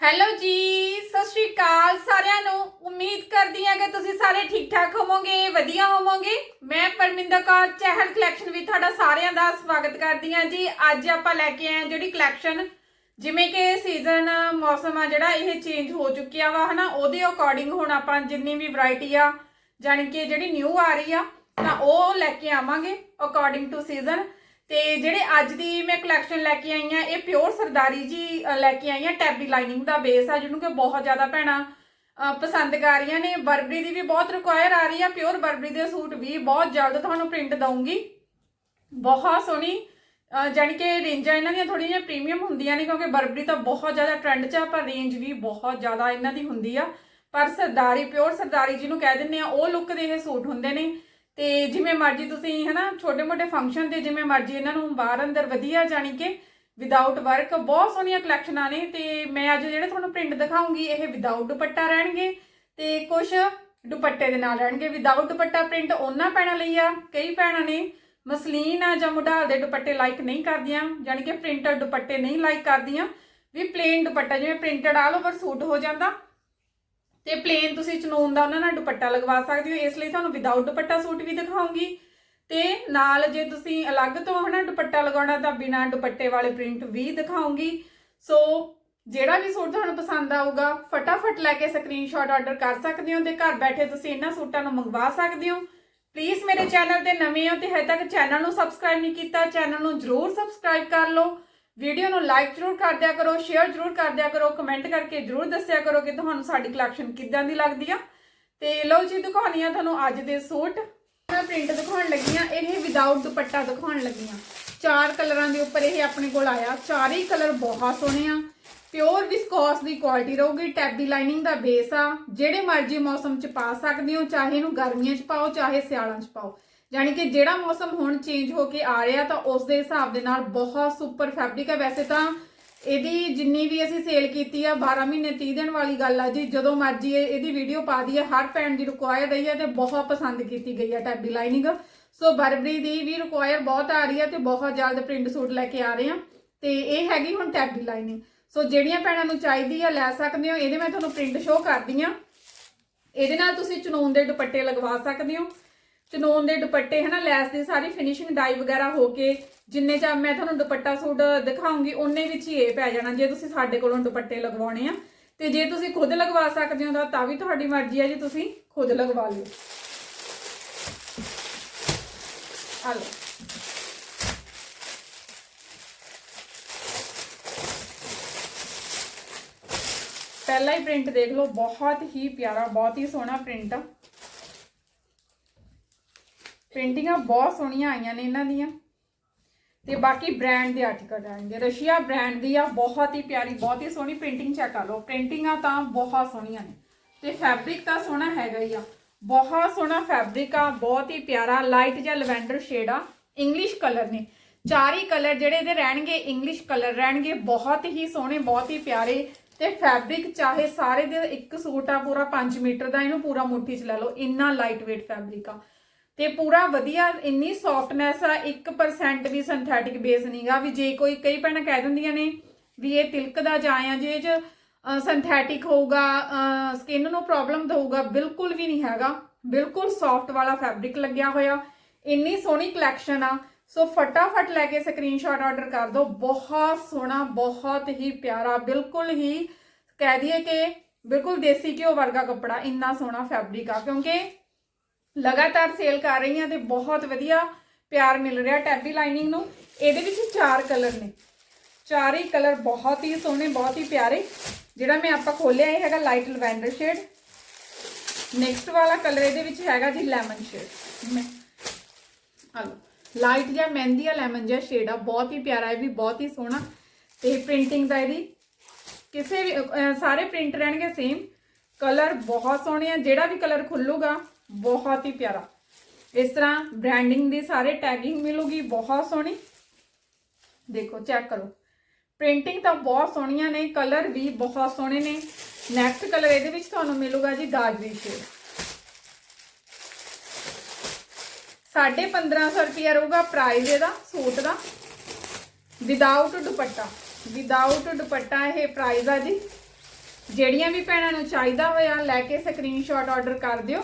Hello ਜੀ, ਸਤਿ ਸ਼੍ਰੀ ਅਕਾਲ ਸਾਰਿਆਂ ਨੂੰ। ਉਮੀਦ ਕਰਦੀ ਹਾਂ ਕਿ ਤੁਸੀਂ ਸਾਰੇ ਠੀਕ ਠਾਕ ਹੋਵੋਗੇ, ਵਧੀਆ ਹੋਵੋਗੇ। ਮੈਂ ਪਰਮਿੰਦਰ ਕੌਰ, ਚਹਿਲ ਕਲੈਕਸ਼ਨ ਵਿੱਚ ਤੁਹਾਡਾ ਸਾਰਿਆਂ ਦਾ ਸਵਾਗਤ ਕਰਦੀ ਹਾਂ ਜੀ। ਅੱਜ ਆਪਾਂ ਲੈ ਕੇ ਆਏ ਹਾਂ ਜਿਹੜੀ ਕਲੈਕਸ਼ਨ ਜਿਵੇਂ ਕਿ ਸੀਜ਼ਨ ਮੌਸਮ ਆ ਜਿਹੜਾ, ਇਹ ਚੇਂਜ ਹੋ ਚੁੱਕਿਆ ਵਾ, ਹਨਾ? ਉਹਦੇ ਅਕੋਰਡਿੰਗ ਹੁਣ ਆਪਾਂ ਜਿੰਨੀ ਵੀ ਵੈਰਾਈਟੀ ਆ, ਜਾਣੀ ਕਿ ਜਿਹੜੀ ਨਿਊ ਆ ਰਹੀ ਆ, ਤਾਂ ਉਹ ਲੈ ਕੇ ਆਵਾਂਗੇ ਅਕੋਰਡਿੰਗ ਟੂ ਸੀਜ਼ਨ ਤੇ ਜਿਹੜੇ ਅੱਜ ਦੀ ਮੈਂ ਕਲੈਕਸ਼ਨ ਲੈ ਕੇ ਆਈ ਆ ਇਹ ਪਿਓਰ ਸਰਦਾਰੀ ਜੀ ਲੈ ਕੇ ਆਈ ਆ ਟੈਬੀ ਲਾਈਨਿੰਗ ਦਾ ਬੇਸ ਆ, ਜਿਹਨੂੰ ਕਿ ਬਹੁਤ ਜ਼ਿਆਦਾ ਭੈਣਾਂ ਪਸੰਦ ਕਰ ਰਹੀਆਂ ਨੇ। ਬਰਬਰੀ ਦੀ ਵੀ ਬਹੁਤ ਰਿਕੁਆਇਰ ਆ ਰਹੀ ਆ ਪਿਓਰ ਬਰਬਰੀ ਦੇ ਸੂਟ ਵੀ ਬਹੁਤ ਜਲਦ ਤੁਹਾਨੂੰ ਪ੍ਰਿੰਟ ਦਊਂਗੀ। ਬਹੁਤ ਸੋਹਣੀ ਅਹ ਜਾਣੀ ਕਿ ਰੇਂਜਾਂ ਇਹਨਾਂ ਦੀਆਂ ਥੋੜੀਆਂ ਜਿਹੀਆਂ ਪ੍ਰੀਮੀਅਮ ਹੁੰਦੀਆਂ ਨੇ, ਕਿਉਂਕਿ ਬਰਬਰੀ ਤਾਂ ਬਹੁਤ ਜ਼ਿਆਦਾ ਟ੍ਰੈਂਡ 'ਚ ਆ, ਪਰ ਰੇਂਜ ਵੀ ਬਹੁਤ ਜ਼ਿਆਦਾ ਇਹਨਾਂ ਦੀ ਹੁੰਦੀ ਆ। ਪਰ ਸਰਦਾਰੀ ਪਿਓਰ ਸਰਦਾਰੀ ਜਿਹਨੂੰ ਕਹਿ ਦਿੰਦੇ ਆ, ਉਹ ਲੁੱਕ ਦੇ ਇਹ ਸੂਟ ਹੁੰਦੇ ਨੇ। ਤੇ ਜਿਵੇਂ ਮਰਜ਼ੀ ਤੁਸੀਂ ਹਨਾ, ਛੋਟੇ ਮੋਟੇ ਫੰਕਸ਼ਨ ਤੇ ਜਿਵੇਂ ਮਰਜ਼ੀ ਇਹਨਾਂ ਨੂੰ ਬਾਹਰ ਅੰਦਰ ਵਧੀਆ ਜਾਣੀ ਕਿ ਵਿਦਆਊਟ ਵਰਕ ਬਹੁਤ ਸੋਹਣੀਆਂ ਕਲੈਕਸ਼ਨਾਂ ਨੇ ਤੇ ਮੈਂ ਅੱਜ ਜਿਹੜੇ ਤੁਹਾਨੂੰ ਪ੍ਰਿੰਟ ਦਿਖਾਉਂਗੀ, ਇਹ ਵਿਦਆਊਟ ਦੁਪੱਟਾ ਰਹਿਣਗੇ ਤੇ ਕੁਝ ਦੁਪੱਟੇ ਦੇ ਨਾਲ ਰਹਿਣਗੇ। ਵਿਦਆਊਟ ਦੁਪੱਟਾ ਪ੍ਰਿੰਟ ਉਹਨਾਂ ਪੈਣਾ ਲਈ ਆ, ਕਈ ਭੈਣਾਂ ਨੇ, ਮਸਲੀਨ ਆ ਜਾਂ ਮੁਢਾਲ ਦੇ ਦੁਪੱਟੇ ਲਾਈਕ ਨਹੀਂ ਕਰਦੀਆਂ ਯਾਨੀ ਕਿ ਪ੍ਰਿੰਟਡ ਦੁਪੱਟੇ ਨਹੀਂ ਲਾਈਕ ਕਰਦੀਆਂ, ਵੀ ਪਲੇਨ ਦੁਪੱਟਾ, ਜਿਵੇਂ ਪ੍ਰਿੰਟਡ ਆਲ ਓਵਰ ਸੂਟ ਹੋ ਜਾਂਦਾ ਤੇ ਪਲੇਨ ਤੁਸੀਂ ਚਨੂਨ ਦਾ ਉਹਨਾਂ ਨਾਲ ਦੁਪੱਟਾ ਲਗਵਾ ਸਕਦੇ ਹੋ, ਇਸ ਲਈ ਤੁਹਾਨੂੰ ਵਿਦਆਊਟ ਦੁਪੱਟਾ ਸੂਟ ਵੀ ਦਿਖਾਉਂਗੀ। ਤੇ ਨਾਲ ਜੇ ਤੁਸੀਂ ਅਲੱਗ ਤੋਂ ਹਨਾ ਦੁਪੱਟਾ ਲਗਾਉਣਾ, ਤਾਂ ਬਿਨਾਂ ਦੁਪੱਟੇ ਵਾਲੇ ਪ੍ਰਿੰਟ ਵੀ ਦਿਖਾਉਂਗੀ। ਸੋ ਜਿਹੜਾ ਵੀ ਸੂਟ ਤੁਹਾਨੂੰ ਪਸੰਦ ਆਊਗਾ, ਫਟਾਫਟ ਲੈ ਕੇ ਸਕਰੀਨਸ਼ਾਟ ਆਰਡਰ ਕਰ ਸਕਦੇ ਹੋ ਤੇ ਘਰ ਬੈਠੇ ਤੁਸੀਂ ਇਹਨਾਂ ਸੂਟਾਂ ਨੂੰ ਮੰਗਵਾ ਸਕਦੇ ਹੋ। ਪਲੀਜ਼ ਮੇਰੇ ਚੈਨਲ ਤੇ ਨਵੇਂ ਹੋ ਤੇ ਹਜੇ ਤੱਕ ਚੈਨਲ ਨੂੰ ਸਬਸਕ੍ਰਾਈਬ ਨਹੀਂ ਕੀਤਾ ਚੈਨਲ ਨੂੰ ਜਰੂਰ ਸਬਸਕ੍ਰਾਈਬ ਕਰ ਲਓ। ਵੀਡੀਓ ਨੂੰ ਲਾਈਕ ਜਰੂਰ ਕਰ ਦਿਆ ਕਰੋ ਸ਼ੇਅਰ ਜਰੂਰ ਕਰ ਦਿਆ ਕਰੋ ਕਮੈਂਟ ਕਰਕੇ ਜਰੂਰ ਦੱਸਿਆ ਕਰੋ ਕਿ ਤੁਹਾਨੂੰ ਸਾਡੀ ਕਲੈਕਸ਼ਨ ਕਿੱਦਾਂ ਦੀ ਲੱਗਦੀ ਆ। ਤੇ ਲਓ ਜੀ, ਦਿਖਾਉਣੀ ਆ ਤੁਹਾਨੂੰ ਅੱਜ ਦੇ ਸੂਟ। ਮੈਂ ਪ੍ਰਿੰਟ ਦਿਖਾਉਣ ਲੱਗੀ ਆ, ਇਹ ਵਿਦਆਊਟ ਦੁਪੱਟਾ ਦਿਖਾਉਣ ਲੱਗੀ ਆ। ਚਾਰ ਕਲਰਾਂ ਦੇ ਉੱਪਰ ਇਹ ਆਪਣੇ ਕੋਲ ਆਇਆ। ਚਾਰੇ ਹੀ ਕਲਰ ਬਹੁਤ ਸੋਹਣੇ ਆ। ਪਿਓਰ ਵਿਸਕੋਸ ਦੀ ਕੁਆਲਿਟੀ ਰਹੂਗੀ ਟੈਬੀ ਲਾਈਨਿੰਗ ਦਾ ਬੇਸ ਆ। ਜਿਹੜੇ ਮਰਜ਼ੀ ਮੌਸਮ ਚ ਪਾ ਸਕਦੇ ਹੋ, ਚਾਹੇ ਇਹਨੂੰ ਗਰਮੀਆਂ ਚ ਪਾਓ, ਚਾਹੇ ਸਿਆਲਾਂ ਚ ਪਾਓ। ਯਾਨੀ ਕਿ ਜਿਹੜਾ ਮੌਸਮ ਹੁਣ ਚੇਂਜ ਹੋ ਕੇ ਆ ਰਿਹਾ ਤਾਂ ਉਸ ਦੇ ਹਿਸਾਬ ਦੇ ਨਾਲ ਬਹੁਤ ਸੁਪਰ ਫੈਬਰਿਕ ਹੈ। ਵੈਸੇ ਤਾਂ ਇਹਦੀ ਜਿੰਨੀ ਵੀ ਅਸੀਂ ਸੇਲ ਕੀਤੀ ਆ 12 ਮਹੀਨੇ 30 ਦਿਨ ਵਾਲੀ ਗੱਲ ਆ ਜੀ। ਜਦੋਂ ਮਰਜ਼ੀ ਇਹ- ਇਹਦੀ ਵੀਡੀਓ ਪਾ ਦਈਏ, ਹਰ ਭੈਣ ਦੀ ਰਿਕੁਆਇਰ ਰਹੀ ਹੈ ਤੇ ਬਹੁਤ ਪਸੰਦ ਕੀਤੀ ਗਈ ਹੈ ਟੈਬੀ ਲਾਈਨਿੰਗ ਸੋ ਬਰਬਰੀ ਦੀ ਵੀ ਰਿਕੁਆਇਰ ਬਹੁਤ ਆ ਰਹੀ ਹੈ ਤੇ ਬਹੁਤ ਜਲਦ ਪ੍ਰਿੰਟ ਸੂਟ ਲੈ ਕੇ ਆ ਰਹੇ ਆ। ਤੇ ਇਹ ਹੈਗੀ ਹੁਣ ਟੈਬੀ ਲਾਈਨਿੰਗ ਸੋ ਜਿਹੜੀਆਂ ਭੈਣਾਂ ਨੂੰ ਚਾਹੀਦੀ ਆ, ਲੈ ਸਕਦੇ ਹੋ। ਇਹਦੇ ਮੈਂ ਤੁਹਾਨੂੰ ਪ੍ਰਿੰਟ ਸ਼ੋਅ ਕਰਦੀ ਆ। ਇਹਦੇ ਨਾਲ ਤੁਸੀਂ ਚਨੂਨ ਦੇ ਦੁਪੱਟੇ ਲਗਵਾ ਸਕਦੇ ਹੋ। ਚਨੂਨ ਦੇ ਦੁਪੱਟੇ ਹਨਾ ਲੈਸ ਦੀ ਸਾਰੀ ਫਿਨਿਸ਼ਿੰਗ ਡਾਈ ਵਗੈਰਾ ਹੋ ਕੇ, ਜਿੰਨੇ ਚ ਮੈਂ ਤੁਹਾਨੂੰ ਦੁਪੱਟਾ ਸੂਟ ਦਿਖਾਉਂਗੀ, ਉਹਨੇ ਵਿੱਚ ਹੀ ਇਹ ਪੈ ਜਾਣਾ, ਜੇ ਤੁਸੀਂ ਸਾਡੇ ਕੋਲੋਂ ਦੁਪੱਟੇ ਲਗਵਾਉਣੇ ਆ। ਤੇ ਜੇ ਤੁਸੀਂ ਖੁਦ ਲਗਵਾ ਸਕਦੇ ਹੋ ਤਾਂ ਤਾਂ ਵੀ ਤੁਹਾਡੀ ਮਰਜ਼ੀ ਹੈ ਜੀ, ਤੁਸੀਂ ਖੁਦ ਲਗਵਾ ਲਿਓ। ਆ ਲਓ। ਪਹਿਲਾ ਹੀ ਪ੍ਰਿੰਟ ਦੇਖ ਲਓ, ਬਹੁਤ ਹੀ ਪਿਆਰਾ, ਬਹੁਤ ਹੀ ਸੋਹਣਾ ਪ੍ਰਿੰਟ ਆ। ਪ੍ਰਿੰਟਿੰਗਾਂ ਬਹੁਤ ਸੋਹਣੀਆਂ ਆਈਆਂ ਨੇ ਇਹਨਾਂ ਦੀਆਂ। ਤੇ ਬਾਕੀ ਬ੍ਰਾਂਡ ਦੇ ਆਰਟੀਕਲ ਆਣਗੇ ਰਸ਼ੀਆ ਬ੍ਰਾਂਡ ਦੀ ਆ, ਬਹੁਤ ਹੀ ਪਿਆਰੀ, ਬਹੁਤ ਹੀ ਸੋਹਣੀ ਪ੍ਰਿੰਟਿੰਗ ਚੈੱਕ ਕਰ ਲਓ। ਪ੍ਰਿੰਟਿੰਗਾਂ ਤਾਂ ਬਹੁਤ ਸੋਹਣੀਆਂ ਨੇ। ਤੇ ਫੈਬਰਿਕ ਤਾਂ ਸੋਹਣਾ ਹੈਗਾ ਹੀ ਆ। ਬਹੁਤ ਸੋਹਣਾ ਫੈਬਰਿਕ ਆ, ਬਹੁਤ ਹੀ ਪਿਆਰਾ ਲਾਈਟ ਜਿਹਾ ਲਵੈਂਡਰ ਸ਼ੇਡ ਆ। ਇੰਗਲਿਸ਼ ਕਲਰ ਨੇ। ਚਾਰ ਹੀ ਕਲਰ ਜਿਹੜੇ ਇਹਦੇ ਰਹਿਣਗੇ ਇੰਗਲਿਸ਼ ਕਲਰ ਰਹਿਣਗੇ। ਬਹੁਤ ਹੀ ਸੋਹਣੇ, ਬਹੁਤ ਹੀ ਪਿਆਰੇ। ਤੇ ਫੈਬਰਿਕ ਚਾਹੇ ਸਾਰੇ ਦੇ ਇੱਕ ਸੂਟ ਆ, ਪੂਰਾ 5 ਮੀਟਰ ਦਾ, ਇਹਨੂੰ ਪੂਰਾ ਮੁੱਠੀ 'ਚ ਲੈ ਲਓ। ਇੰਨਾ ਲਾਈਟ weight ਫੈਬਰਿਕ ਆ। ਤੇ ਪੂਰਾ ਵਧੀਆ, ਇੰਨੀ ਸੌਫਟਨੈਸ ਆ 1% ਵੀ ਸਿੰਥੈਟਿਕ ਬੇਸ ਨਹੀਂਗਾ ਵੀ ਜੇ ਕੋਈ ਕਈ ਭੈਣਾਂ ਕਹਿ ਦਿੰਦੀਆਂ ਨੇ ਵੀ ਇਹ ਤਿਲਕ ਦਾ ਜਾਂ ਆ ਜੇ ਇਹ ਚ ਸਿੰਥੈਟਿਕ ਹੋਊਗਾ ਸਕਿਨ ਨੂੰ ਪ੍ਰੋਬਲਮ ਦਊਗਾ, ਬਿਲਕੁਲ ਵੀ ਨਹੀਂ ਹੈਗਾ। ਬਿਲਕੁਲ ਸੌਫਟ ਵਾਲਾ ਫੈਬਰਿਕ ਲੱਗਿਆ ਹੋਇਆ। ਇੰਨੀ ਸੋਹਣੀ ਕਲੈਕਸ਼ਨ ਆ। ਸੋ ਫਟਾਫਟ ਲੈ ਕੇ ਸਕਰੀਨਸ਼ਾਟ ਆਰਡਰ ਕਰ ਦਿਓ। ਬਹੁਤ ਸੋਹਣਾ, ਬਹੁਤ ਹੀ ਪਿਆਰਾ, ਬਿਲਕੁਲ ਹੀ ਕਹਿ ਦਈਏ ਕਿ ਬਿਲਕੁਲ ਦੇਸੀ ਘਿਓ ਵਰਗਾ ਕੱਪੜਾ ਇੰਨਾ ਸੋਹਣਾ ਫੈਬਰਿਕ ਆ। ਕਿਉਂਕਿ ਲਗਾਤਾਰ ਸੇਲ ਕਰ ਰਹੀ ਹਾਂ ਤੇ ਬਹੁਤ ਵਧੀਆ ਪਿਆਰ ਮਿਲ ਰਿਹਾ ਟੈਬੀ ਲਾਈਨਿੰਗ ਨੂੰ। ਇਹਦੇ ਵਿੱਚ ਚਾਰ ਕਲਰ ਨੇ। ਚਾਰੇ ਕਲਰ ਬਹੁਤ ਹੀ ਸੋਹਣੇ, ਬਹੁਤ ਹੀ ਪਿਆਰੇ। ਜਿਹੜਾ ਮੈਂ ਆਪਾਂ ਖੋਲਿਆ, ਇਹ ਹੈਗਾ ਲਾਈਟ ਲਵੈਂਡਰ ਸ਼ੇਡ। ਨੈਕਸਟ ਵਾਲਾ ਕਲਰ ਇਹਦੇ ਵਿੱਚ ਹੈਗਾ ਜੀ ਲੈਮਨ ਸ਼ੇਡ। ਮੈਂ ਹਲੋ ਲਾਈਟ ਜਾਂ ਮਹਿੰਦੀ ਆ ਲੈਮਨ ਜਿਹਾ ਸ਼ੇਡ ਆ। ਬਹੁਤ ਹੀ ਪਿਆਰਾ ਹੈ ਵੀ ਬਹੁਤ ਹੀ ਸੋਹਣਾ। ਤੇ ਪ੍ਰਿੰਟਿੰਗ ਦਾ ਇਹਦੀ ਕਿਸੇ ਵੀ ਸਾਰੇ ਪ੍ਰਿੰਟ ਰਹਿਣਗੇ ਸੇਮ ਕਲਰ ਬਹੁਤ ਸੋਹਣੇ ਆ। ਜਿਹੜਾ ਵੀ ਕਲਰ ਖੁੱਲੂਗਾ ਬਹੁਤ ਹੀ ਪਿਆਰਾ। ਇਸ ਤਰ੍ਹਾਂ ਬ੍ਰਾਂਡਿੰਗ ਦੀ ਸਾਰੇ ਟੈਗਿੰਗ ਮਿਲੂਗੀ, ਬਹੁਤ ਸੋਹਣੀ। ਦੇਖੋ ਚੈੱਕ ਕਰੋ। ਪ੍ਰਿੰਟਿੰਗ ਤਾਂ ਬਹੁਤ ਸੋਹਣੀਆਂ ਨੇ ਕਲਰ ਵੀ ਬਹੁਤ ਸੋਹਣੇ ਨੇ। ਨੈਕਸਟ ਕਲਰ ਇਹਦੇ ਵਿੱਚ ਤੁਹਾਨੂੰ ਮਿਲੂਗਾ ਜੀ ਗਾਜਰੀ ਸ਼ੇਡ ਸਾਢੇ 1500 ਰੁਪਿਆ ਰਹੂਗਾ ਪ੍ਰਾਈਸ ਇਹਦਾ, ਸੂਟ ਦਾ। ਵਿਦਆਊਟ ਦੁਪੱਟਾ। ਵਿਦਆਊਟ ਦੁਪੱਟਾ ਇਹ ਪ੍ਰਾਈਸ ਆ ਜੀ। ਜਿਹੜੀਆਂ ਵੀ ਭੈਣਾਂ ਨੂੰ ਚਾਹੀਦਾ ਹੋਇਆ, ਲੈ ਕੇ ਸਕਰੀਨਸ਼ਾਟ ਆਰਡਰ ਕਰ ਦਿਓ।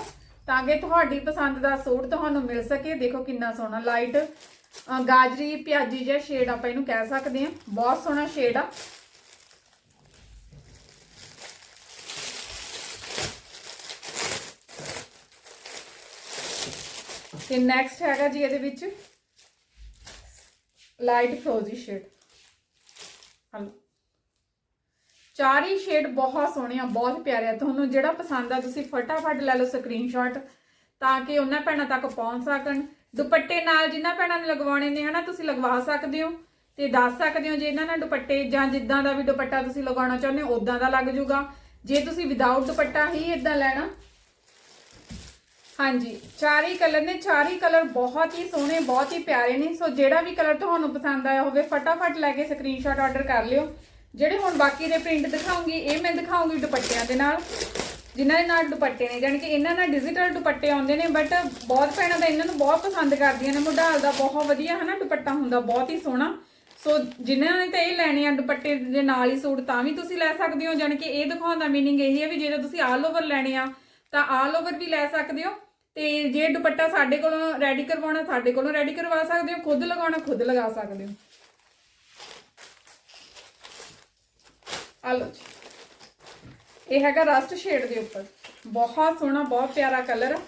ਤਾਂ ਕਿ ਤੁਹਾਡੀ ਪਸੰਦ ਦਾ ਸੂਟ ਤੁਹਾਨੂੰ ਮਿਲ ਸਕੇ। ਦੇਖੋ ਕਿੰਨਾ ਸੋਹਣਾ ਲਾਈਟ ਗਾਜਰੀ, ਪਿਆਜੀ ਜਿਹਾ ਸ਼ੇਡ ਆਪਾਂ ਇਹਨੂੰ ਕਹਿ ਸਕਦੇ ਹਾਂ। ਬਹੁਤ ਸੋਹਣਾ ਸ਼ੇਡ ਆ। ਤੇ ਨੈਕਸਟ ਹੈਗਾ ਜੀ ਇਹਦੇ ਵਿੱਚ ਲਾਈਟ ਫਰੋਜ਼ੀ ਸ਼ੇਡ ਹਲੋ। ਚਾਰ ਹੀ ਸ਼ੇਡ ਬਹੁਤ ਸੋਹਣੇ ਆ, ਬਹੁਤ ਪਿਆਰੇ ਆ। ਤੁਹਾਨੂੰ ਜਿਹੜਾ ਪਸੰਦ ਆ, ਤੁਸੀਂ ਫਟਾਫਟ ਲੈ ਲਓ ਸਕਰੀਨਸ਼ਾਟ ਤਾਂ ਕਿ ਉਹਨਾਂ ਭੈਣਾਂ ਤੱਕ ਪਹੁੰਚ ਸਕਣ। ਦੁਪੱਟੇ ਨਾਲ ਜਿਨ੍ਹਾਂ ਭੈਣਾਂ ਨੇ ਲਗਵਾਉਣੇ ਨੇ, ਹਨਾ, ਤੁਸੀਂ ਲਗਵਾ ਸਕਦੇ ਹੋ ਤੇ ਦੱਸ ਸਕਦੇ ਹੋ ਜੇ ਇਹਨਾਂ ਨਾਲ ਦੁਪੱਟੇ ਜਾਂ ਜਿੱਦਾਂ ਦਾ ਵੀ ਦੁਪੱਟਾ ਤੁਸੀਂ ਲਗਾਉਣਾ ਚਾਹੁੰਦੇ ਹੋ ਉਦਾਂ ਦਾ ਲੱਗ ਜਾਊਗਾ ਜੇ ਤੁਸੀਂ ਵਿਦਆਊਟ ਦੁਪੱਟਾ ਹੀ ਇਦਾਂ ਲੈਣਾ। ਹਾਂਜੀ, ਚਾਰ ਹੀ ਕਲਰ ਨੇ, ਚਾਰ ਹੀ ਕਲਰ ਬਹੁਤ ਹੀ ਸੋਹਣੇ, ਬਹੁਤ ਹੀ ਪਿਆਰੇ ਨੇ। ਸੋ ਜਿਹੜਾ ਵੀ ਕਲਰ ਤੁਹਾਨੂੰ ਪਸੰਦ ਆਇਆ ਹੋਵੇ, ਫਟਾਫਟ ਲੈ ਕੇ ਸਕਰੀਨਸ਼ਾਟ ਆਰਡਰ ਕਰ ਲਿਓ। ਜਿਹੜੇ ਹੁਣ ਬਾਕੀ ਦੇ ਪ੍ਰਿੰਟ ਦਿਖਾਉਂਗੀ, ਇਹ ਮੈਂ ਦਿਖਾਉਂਗੀ ਦੁਪੱਟਿਆਂ ਦੇ ਨਾਲ। ਜਿਨ੍ਹਾਂ ਦੇ ਨਾਲ ਦੁਪੱਟੇ ਨੇ, ਜਾਣੀ ਕਿ ਇਹਨਾਂ ਨਾਲ ਡਿਜੀਟਲ ਦੁਪੱਟੇ ਆਉਂਦੇ ਨੇ ਬਟ ਬਹੁਤ ਭੈਣਾਂ ਤਾਂ ਇਹਨਾਂ ਨੂੰ ਬਹੁਤ ਪਸੰਦ ਕਰਦੀਆਂ ਨੇ। ਮੁਢਾਲ ਦਾ ਬਹੁਤ ਵਧੀਆ ਹਨਾ ਦੁਪੱਟਾ ਹੁੰਦਾ, ਬਹੁਤ ਹੀ ਸੋਹਣਾ। ਸੋ ਜਿਨ੍ਹਾਂ ਨੇ ਤਾਂ ਇਹ ਲੈਣੇ ਆ ਦੁਪੱਟੇ ਦੇ ਨਾਲ ਹੀ ਸੂਟ, ਤਾਂ ਵੀ ਤੁਸੀਂ ਲੈ ਸਕਦੇ ਹੋ। ਜਾਣੀ ਕਿ ਇਹ ਦਿਖਾਉਣ ਦਾ ਮੀਨਿੰਗ ਇਹ ਹੈ ਵੀ ਜੇ ਤੁਸੀਂ ਆਲ ਓਵਰ ਲੈਣੇ ਆ, ਤਾਂ ਆਲ ਓਵਰ ਵੀ ਲੈ ਸਕਦੇ ਹੋ। ਤੇ ਜੇ ਦੁਪੱਟਾ ਸਾਡੇ ਕੋਲੋਂ ਰੈਡੀ ਕਰਵਾਉਣਾ, ਸਾਡੇ ਕੋਲੋਂ ਰੈਡੀ ਕਰਵਾ ਸਕਦੇ ਹੋ। ਖੁਦ ਲਗਾਉਣਾ, ਖੁਦ ਲਗਾ ਸਕਦੇ ਹੋ। ਆ ਲਓ ਜੀ। ਇਹ ਹੈਗਾ ਰਸਟ ਸ਼ੇਡ ਦੇ ਉੱਪਰ। ਬਹੁਤ ਸੋਹਣਾ, ਬਹੁਤ ਪਿਆਰਾ ਕਲਰ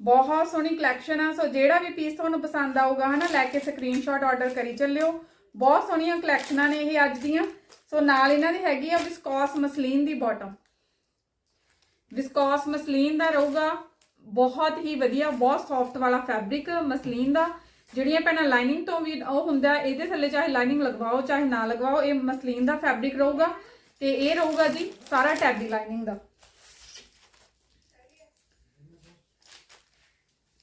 ਬਹੁਤ ਸੋਹਣੀ ਕਲੈਕਸ਼ਨ ਆ। ਸੋ ਜਿਹੜਾ ਵੀ ਪੀਸ ਤੁਹਾਨੂੰ ਪਸੰਦ ਆਊਗਾ, ਹਨਾ, ਲੈ ਕੇ ਸਕਰੀਨਸ਼ਾਟ ਆਰਡਰ ਕਰੀ ਚੱਲਿਓ। ਬਹੁਤ ਸੋਹਣੀਆਂ ਕਲੈਕਸ਼ਨਾਂ ਨੇ ਇਹ ਅੱਜ ਦੀਆਂ। ਸੋ ਨਾਲ ਇਹਨਾਂ ਦੀ ਹੈਗੀ ਆ ਵਿਸਕੋਸ ਮਸਲੀਨ ਦੀ ਬਾਟਮ ਵਿਸਕੋਸ ਮਸਲੀਨ ਦਾ ਰਹੂਗਾ। ਬਹੁਤ ਹੀ ਵਧੀਆ, ਬਹੁਤ ਸੌਫਟ ਵਾਲਾ ਫੈਬਰਿਕ ਮਸਲੀਨ ਦਾ। ਜਿਹੜੀਆਂ ਭੈਣਾਂ ਲਾਈਨਿੰਗ ਤੋਂ ਵੀ ਉਹ ਹੁੰਦਾ, ਇਹਦੇ ਥੱਲੇ ਚਾਹੇ ਲਾਈਨਿੰਗ ਲਗਵਾਓ, ਚਾਹੇ ਨਾ ਲਗਵਾਓ, ਇਹ ਮਸਲੀਨ ਦਾ ਫੈਬਰਿਕ ਰਹੂਗਾ ਤੇ ਇਹ ਰਹੂਗਾ ਜੀ ਸਾਰਾ ਟੈਬੀ ਲਾਈਨਿੰਗ ਦਾ।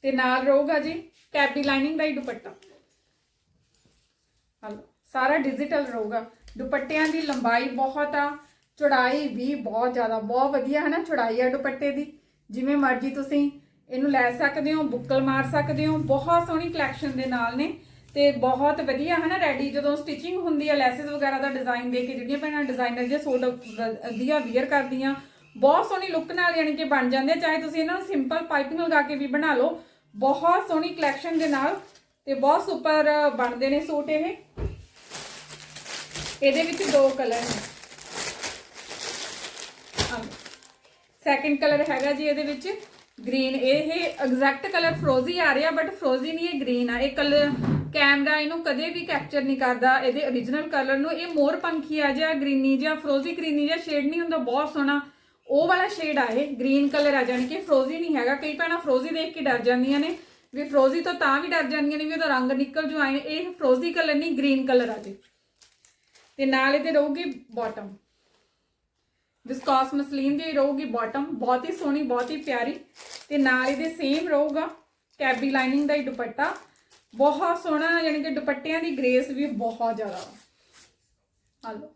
ਤੇ ਨਾਲ ਰਹੂਗਾ ਜੀ ਟੈਬੀ ਲਾਈਨਿੰਗ ਦਾ ਹੀ ਦੁਪੱਟਾ। ਹਲੋ, ਸਾਰਾ ਡਿਜੀਟਲ ਰਹੂਗਾ। ਦੁਪੱਟਿਆਂ ਦੀ ਲੰਬਾਈ ਬਹੁਤ ਆ, ਚੌੜਾਈ ਵੀ ਬਹੁਤ ਜ਼ਿਆਦਾ, ਬਹੁਤ ਵਧੀਆ ਹੈ ਨਾ ਚੌੜਾਈ ਆ ਦੁਪੱਟੇ ਦੀ। ਜਿਵੇਂ ਮਰਜ਼ੀ ਤੁਸੀਂ ਇਹਨੂੰ ਲੈ ਸਕਦੇ ਹੋ, ਬੁੱਕਲ ਮਾਰ ਸਕਦੇ ਹੋ, ਬਹੁਤ ਸੋਹਣੀ ਕਲੈਕਸ਼ਨ ਦੇ ਨਾਲ ਨੇ ਤੇ ਬਹੁਤ ਵਧੀਆ ਹੈ ਨਾ ਰੈਡੀ, ਜਦੋਂ ਸਟਿਚਿੰਗ ਹੁੰਦੀ ਹੈ ਲੈਸਸ ਵਗੈਰਾ ਦਾ ਡਿਜ਼ਾਈਨ ਦੇ ਕੇ ਜਿਹੜੀਆਂ ਭੈਣਾਂ ਡਿਜ਼ਾਈਨਰ ਜੇ ਸੂਟ ਵਧੀਆ ਵੀਅਰ ਕਰਦੀਆਂ, ਬਹੁਤ ਸੋਹਣੀ ਲੁੱਕ ਨਾਲ ਯਾਨੀ ਕਿ ਬਣ ਜਾਂਦੇ ਆ। ਚਾਹੇ ਤੁਸੀਂ ਇਹਨਾਂ ਨੂੰ ਸਿੰਪਲ ਪਾਈਪਿੰਗ ਲਗਾ ਕੇ ਵੀ ਬਣਾ ਲਓ, ਬਹੁਤ ਸੋਹਣੀ ਕਲੈਕਸ਼ਨ ਦੇ ਨਾਲ ਤੇ ਬਹੁਤ ਸੁਪਰ ਬਣਦੇ ਨੇ ਸੂਟ ਇਹ ਇਹਦੇ ਵਿੱਚ ਦੋ ਕਲਰ ਨੇ ਸੈਕਿੰਡ ਕਲਰ ਹੈਗਾ ਜੀ ਇਹਦੇ ਵਿੱਚ ਗ੍ਰੀਨ ਇਹ ਐਗਜ਼ੈਕਟ ਕਲਰ ਫਰੋਜ਼ੀ ਆ ਰਿਹਾ ਬਟ ਫਰੋਜ਼ੀ ਨਹੀਂ, ਇਹ ਗ੍ਰੀਨ ਆ। ਇਹ ਕਲਰ ਕੈਮਰਾ ਇਹਨੂੰ ਕਦੇ ਵੀ ਕੈਪਚਰ ਨਹੀਂ ਕਰਦਾ। ਇਹਦੇ origignal ਕਲਰ ਨੂੰ ਇਹ ਮੋਰ ਪੰਖੀ ਆ ਜਿਹਾ ਗ੍ਰੀਨੀ ਜਿਹਾ ਫਰੋਜ਼ੀ ਗ੍ਰੀਨੀ ਜਿਹਾ ਸ਼ੇਡ ਨਹੀਂ ਹੁੰਦਾ, ਬਹੁਤ ਸੋਹਣਾ। ਉਹ ਵਾਲਾ ਸ਼ੇਡ ਆ ਇਹ ਗ੍ਰੀਨ ਕਲਰ ਆ, ਜਾਣੀ ਕਿ ਫਰੋਜ਼ੀ ਨਹੀਂ ਹੈਗਾ। ਕਈ ਭੈਣਾਂ ਫਰੋਜ਼ੀ ਦੇਖ ਕੇ ਡਰ ਜਾਂਦੀਆਂ ਨੇ, ਵੀ ਫਰੋਜ਼ੀ ਤੋਂ ਤਾਂ ਵੀ ਡਰ ਜਾਂਦੀਆਂ ਨੇ ਵੀ ਉਹਦਾ ਰੰਗ ਨਿਕਲ ਜੂ ਆਏ ਇਹ ਫਰੋਜ਼ੀ ਕਲਰ ਨਹੀਂ ਗ੍ਰੀਨ ਕਲਰ ਆ ਜੀ। ਤੇ ਨਾਲ ਇਹਦੇ ਰਹੂਗੀ ਬਾਟਮ ਵਿਸਕੋਸ ਮਸਲੀਨ ਦੀ ਰਹੂਗੀ ਬਾਟਮ ਬਹੁਤ ਹੀ ਸੋਹਣੀ, ਬਹੁਤ ਹੀ ਪਿਆਰੀ। ਤੇ ਨਾਲ ਇਹਦੇ ਸੇਮ ਰਹੂਗਾ ਕੈਬੀ ਲਾਈਨਿੰਗ ਦਾ ਹੀ ਦੁਪੱਟਾ। ਬਹੁਤ ਸੋਹਣਾ, ਯਾਨੀ ਕਿ ਦੁਪੱਟਿਆਂ ਦੀ ਗ੍ਰੇਸ ਵੀ ਬਹੁਤ ਜ਼ਿਆਦਾ ਹਲੋ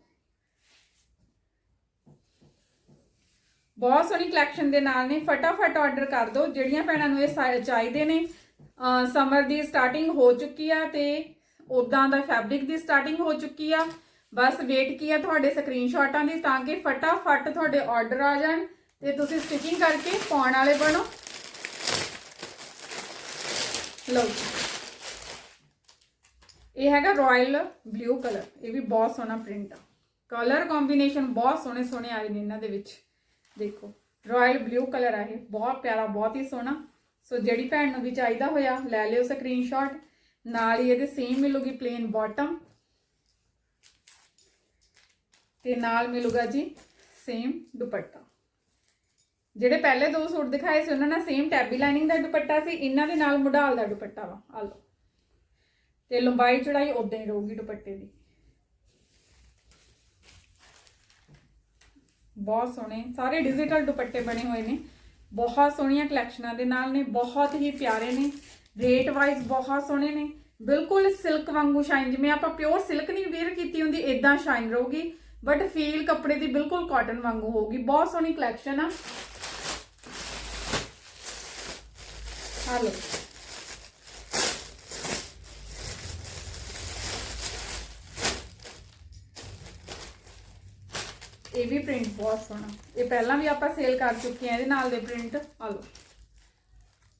ਬਹੁਤ ਸੋਹਣੀ ਕਲੈਕਸ਼ਨ ਦੇ ਨਾਲ ਨੇ। ਫਟਾਫਟ ਆਰਡਰ ਕਰ ਦਿਓ। ਜਿਹੜੀਆਂ ਭੈਣਾਂ ਨੂੰ ਇਹ ਸਾ- ਚਾਹੀਦੇ ਨੇ ਸਮਰ ਦੀ ਸਟਾਰਟਿੰਗ ਹੋ ਚੁੱਕੀ ਆ ਤੇ ਉਦਾਂ ਦਾ ਫੈਬਰਿਕ ਦੀ ਸਟਾਰਟਿੰਗ ਹੋ ਚੁੱਕੀ ਆ। ਬਸ ਵੇਟ ਕੀ ਆ ਤੁਹਾਡੇ ਸਕਰੀਨਸ਼ਾਟਾਂ ਦੀ ਤਾਂ ਕਿ ਫਟਾਫਟ ਤੁਹਾਡੇ ਆਰਡਰ ਆ ਜਾਣ ਤੇ ਤੁਸੀਂ ਸਟਿਚਿੰਗ ਕਰਕੇ ਪਾਉਣ ਵਾਲੇ ਬਣੋ। ਲਓ ਜੀ। ਇਹ ਹੈਗਾ ਰਾਇਲ ਬਲੂ ਕਲਰ ਇਹ ਵੀ ਬਹੁਤ ਸੋਹਣਾ ਪ੍ਰਿੰਟ ਆ। ਕਲਰ ਕੰਬੀਨੇਸ਼ਨ ਬਹੁਤ ਸੋਹਣੇ ਸੋਹਣੇ ਆਏ ਨੇ ਇਹਨਾਂ ਦੇ ਵਿੱਚ। ਦੇਖੋ ਰਾਇਲ ਬਲੂ ਕਲਰ ਆ ਇਹ। ਬਹੁਤ ਪਿਆਰਾ, ਬਹੁਤ ਹੀ ਸੋਹਣਾ। ਸੋ ਜਿਹੜੀ ਭੈਣ ਨੂੰ ਵੀ ਚਾਹੀਦਾ ਹੋਇਆ, ਲੈ ਲਿਓ ਸਕਰੀਨਸ਼ਾਟ ਨਾਲ ਹੀ ਇਹਦੇ ਸੇਮ ਮਿਲੂਗੀ ਪਲੇਨ ਬਾਟਮ ਤੇ ਨਾਲ ਮਿਲੂਗਾ ਜੀ ਸੇਮ ਦੁਪੱਟਾ। ਜਿਹੜੇ ਪਹਿਲੇ ਦੋ ਸੂਟ ਦਿਖਾਏ ਸੀ, ਉਹਨਾਂ ਨਾਲ ਸੇਮ ਟੈਬੀ ਲਾਈਨਿੰਗ ਦਾ ਦੁਪੱਟਾ ਸੀ, ਇਹਨਾਂ ਦੇ ਨਾਲ ਮੁਢਾਲ ਦਾ ਦੁਪੱਟਾ ਵਾ। ਆ ਲਓ। ਤੇ ਲੰਬਾਈ ਚੜਾਈ ਉਦਾਂ ਹੀ ਰਹੂਗੀ ਦੁਪੱਟੇ ਦੀ। ਬਹੁਤ ਸੋਹਣੇ, ਸਾਰੇ ਡਿਜੀਟਲ ਦੁਪੱਟੇ ਬਣੇ ਹੋਏ ਨੇ। ਬਹੁਤ ਸੋਹਣੀਆਂ ਕਲੈਕਸ਼ਨਾਂ ਦੇ ਨਾਲ ਨੇ, ਬਹੁਤ ਹੀ ਪਿਆਰੇ ਨੇ। ਰੇਟ ਵਾਈਜ਼ ਬਹੁਤ ਸੋਹਣੇ ਨੇ। ਬਿਲਕੁਲ ਸਿਲਕ ਵਾਂਗੂ ਸ਼ਾਈਨ ਜਿਵੇਂ ਆਪਾਂ ਪਿਓਰ ਸਿਲਕ ਨਹੀਂ ਵੇਅਰ ਕੀਤੀ ਹੁੰਦੀ ਇਦਾਂ ਸ਼ਾਈਨ ਰਹੂਗੀ। ਬਟ ਫੀਲ ਕੱਪੜੇ ਦੀ ਬਿਲਕੁਲ ਕਾਟਨ ਵਾਂਗੂ ਹੋਊਗੀ। ਬਹੁਤ ਸੋਹਣੀ ਕਲੈਕਸ਼ਨ ਆ। ਹਾਲੋ ਇਹ ਵੀ ਪ੍ਰਿੰਟ ਬਹੁਤ ਸੋਹਣਾ। ਇਹ ਪਹਿਲਾਂ ਵੀ ਆਪਾਂ ਸੇਲ ਕਰ ਚੁੱਕੇ ਆ ਇਹਦੇ ਨਾਲ ਦੇ ਪ੍ਰਿੰਟ ਆ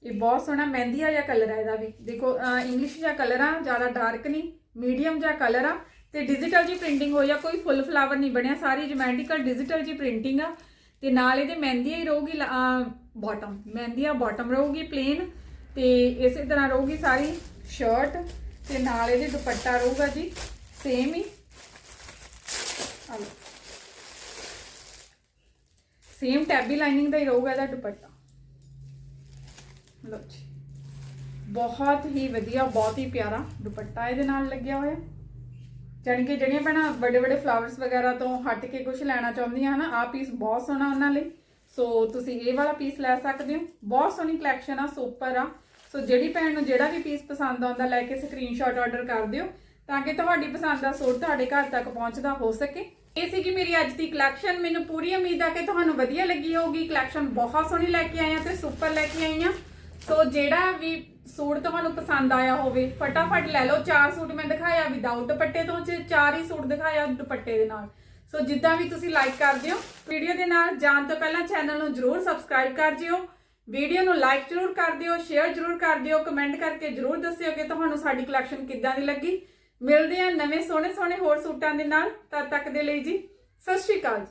ਇਹ ਬਹੁਤ ਸੋਹਣਾ, ਮਹਿੰਦੀ ਆ ਜਾਂ ਕਲਰ ਆ ਇਹਦਾ ਵੀ। ਦੇਖੋ ਇੰਗਲਿਸ਼ ਜਾਂ ਕਲਰ ਆ, ਜ਼ਿਆਦਾ ਡਾਰਕ ਨਹੀਂ। ਮੀਡੀਅਮ ਜਾਂ ਕਲਰ ਆ। ਤੇ ਡਿਜੀਟਲ ਜੀ ਪ੍ਰਿੰਟਿੰਗ ਹੋਈ ਆ, ਕੋਈ ਫੁੱਲ ਫਲਾਵਰ ਨਹੀਂ ਬਣਿਆ, ਸਾਰੀ ਜਿਮੈਂਟਿਕਲ ਡਿਜੀਟਲ ਜੀ ਪ੍ਰਿੰਟਿੰਗ ਆ। ਤੇ ਨਾਲ ਇਹਦੇ ਮਹਿੰਦੀ ਹੀ ਰਹੂਗੀ ਬਾਟਮ ਮਹਿੰਦੀ ਆ ਬਾਟਮ ਰਹੂਗੀ ਪਲੇਨ ਤੇ ਇਸੇ ਤਰ੍ਹਾਂ ਰਹੂਗੀ ਸਾਰੀ ਸ਼ਰਟ ਤੇ ਨਾਲ ਇਹਦੇ ਦੁਪੱਟਾ ਰਹੂਗਾ ਜੀ ਸੇਮ ਹੀ। ਸੇਮ ਟੈਬੀ ਲਾਈਨਿੰਗ ਦਾ ਹੀ ਰਹੂਗਾ ਇਹਦਾ ਦੁਪੱਟਾ। ਲਓ ਜੀ। ਬਹੁਤ ਹੀ ਵਧੀਆ, ਬਹੁਤ ਹੀ ਪਿਆਰਾ ਦੁਪੱਟਾ ਇਹਦੇ ਨਾਲ ਲੱਗਿਆ ਹੋਇਆ। ਜਾਣੀ ਕਿ ਜਿਹੜੀਆਂ ਭੈਣਾਂ ਵੱਡੇ ਵੱਡੇ ਫਲਾਵਰਸ ਵਗੈਰਾ ਤੋਂ ਹਟ ਕੇ ਕੁਝ ਲੈਣਾ ਚਾਹੁੰਦੀਆਂ ਹਨ, ਆਹ ਪੀਸ ਬਹੁਤ ਸੋਹਣਾ ਉਹਨਾਂ ਲਈ। ਸੋ ਤੁਸੀਂ ਇਹ ਵਾਲਾ ਪੀਸ ਲੈ ਸਕਦੇ ਹੋ। ਬਹੁਤ ਸੋਹਣੀ ਕਲੈਕਸ਼ਨ ਆ ਸੁਪਰ ਆ। ਸੋ ਜਿਹੜੀ ਭੈਣ ਨੂੰ ਜਿਹੜਾ ਵੀ ਪੀਸ ਪਸੰਦ ਆਉਂਦਾ, ਲੈ ਕੇ ਸਕਰੀਨਸ਼ਾਟ ਆਰਡਰ ਕਰ ਦਿਓ, ਤਾਂ ਕਿ ਤੁਹਾਡੀ ਪਸੰਦ ਦਾ ਸੂਟ ਤੁਹਾਡੇ ਘਰ ਤੱਕ ਪਹੁੰਚਦਾ ਹੋ ਸਕੇ। ਇਹ ਕਿ ਮੇਰੀ ਅੱਜ ਦੀ ਕਲੈਕਸ਼ਨ ਮੈਨੂੰ ਪੂਰੀ ਉਮੀਦ ਆ ਕਿ ਤੁਹਾਨੂੰ ਵਧੀਆ ਲੱਗੀ ਹੋਊਗੀ। ਕਲੈਕਸ਼ਨ ਬਹੁਤ ਸੋਹਣੀ ਲੈ ਕੇ ਆਈ ਆ ਤੇ ਸੁਪਰ ਲੈ ਕੇ ਆਈ ਆ ਸੋ ਜਿਹੜਾ ਵੀ ਸੂਟ ਤੁਹਾਨੂੰ ਪਸੰਦ ਆਇਆ ਹੋਵੇ, ਫਟਾਫਟ ਲੈ ਲਓ, ਚਾਰ ਸੂਟ ਮੈਂ ਦਿਖਾਇਆ ਵਿਦਆਊਟ ਦੁਪੱਟੇ ਤੋਂ ਚ ਚਾਰ ਹੀ ਸੂਟ ਦਿਖਾਇਆ ਦੁਪੱਟੇ ਦੇ ਨਾਲ। ਸੋ ਜਿੱਦਾਂ ਵੀ ਤੁਸੀਂ ਲਾਈਕ ਕਰਦੇ ਹੋ ਵੀਡੀਓ ਦੇ ਨਾਲ ਜਾਣ ਤੋਂ ਪਹਿਲਾਂ ਚੈਨਲ ਨੂੰ ਜਰੂਰ ਸਬਸਕ੍ਰਾਈਬ ਕਰ ਜਿਓ ਵੀਡੀਓ ਨੂੰ ਲਾਈਕ ਜਰੂਰ ਕਰ ਦਿਓ ਸ਼ੇਅਰ ਜਰੂਰ ਕਰ ਦਿਓ ਕਮੈਂਟ ਕਰਕੇ ਜਰੂਰ ਦੱਸਿਓ ਕਿ ਤੁਹਾਨੂੰ ਸਾਡੀ ਕਲੈਕਸ਼ਨ ਕਿੱਦਾਂ ਦੀ ਲੱਗੀ। ਮਿਲਦੇ ਆ ਨਵੇਂ ਸੋਹਣੇ ਸੋਹਣੇ ਹੋਰ ਸੂਟਾਂ ਦੇ ਨਾਲ, ਤਦ ਤੱਕ ਦੇ ਲਈ ਜੀ, ਸਤਿ ਸ਼੍ਰੀ ਅਕਾਲ